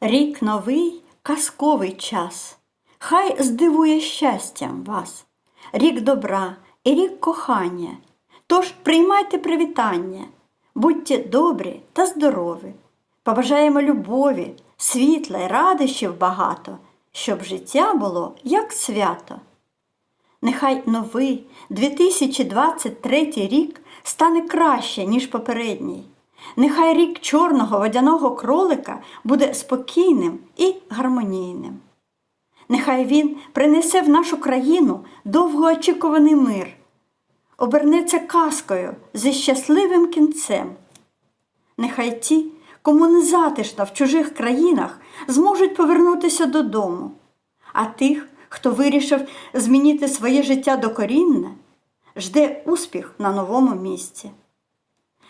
Рік новий казковий час, хай здивує щастям вас, рік добра і рік кохання. Тож приймайте привітання, будьте добрі та здорові. Побажаємо любові, світла й радощів багато, щоб життя було як свято. Нехай новий 2023 рік стане краще, ніж попередній. Нехай рік чорного водяного кролика буде спокійним і гармонійним. Нехай він принесе в нашу країну довгоочікуваний мир, обернеться казкою зі щасливим кінцем. Нехай ті, кому не затишно в чужих країнах, зможуть повернутися додому, а тих, хто вирішив змінити своє життя докорінне, жде успіх на новому місці.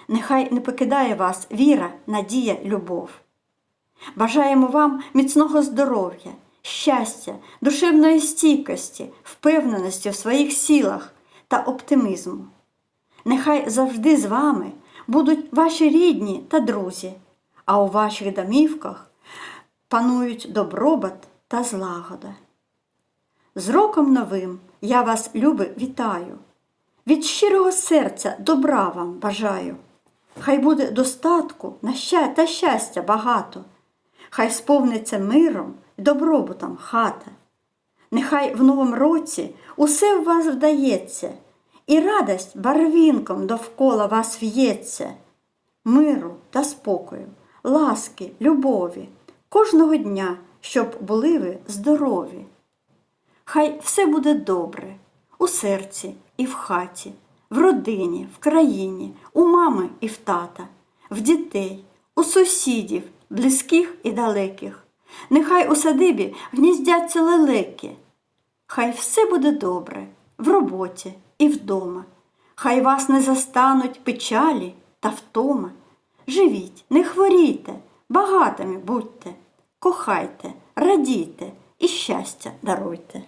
Нехай не покидає вас віра, надія, любов. Бажаємо вам міцного здоров'я, щастя, душевної стійкості, впевненості в своїх силах та оптимізму. Нехай завжди з вами будуть ваші рідні та друзі, а у ваших домівках панують добробут та злагода. З роком новим я вас, люби, вітаю. Від щирого серця добра вам бажаю. Хай буде достатку на ща- та щастя багато, хай сповниться миром і добробутом хата. Нехай в новому році усе в вас вдається, і радость барвінком довкола вас в'ється, миру та спокою, ласки, любові, кожного дня, щоб були ви здорові. Хай все буде добре у серці і в хаті, в родині, в країні, у мами і в тата, в дітей, у сусідів, близьких і далеких. Нехай у садибі гніздяться лелеки. Хай все буде добре в роботі і вдома. Хай вас не застануть печалі та втома. Живіть, не хворійте, багатими будьте, кохайте, радійте і щастя даруйте.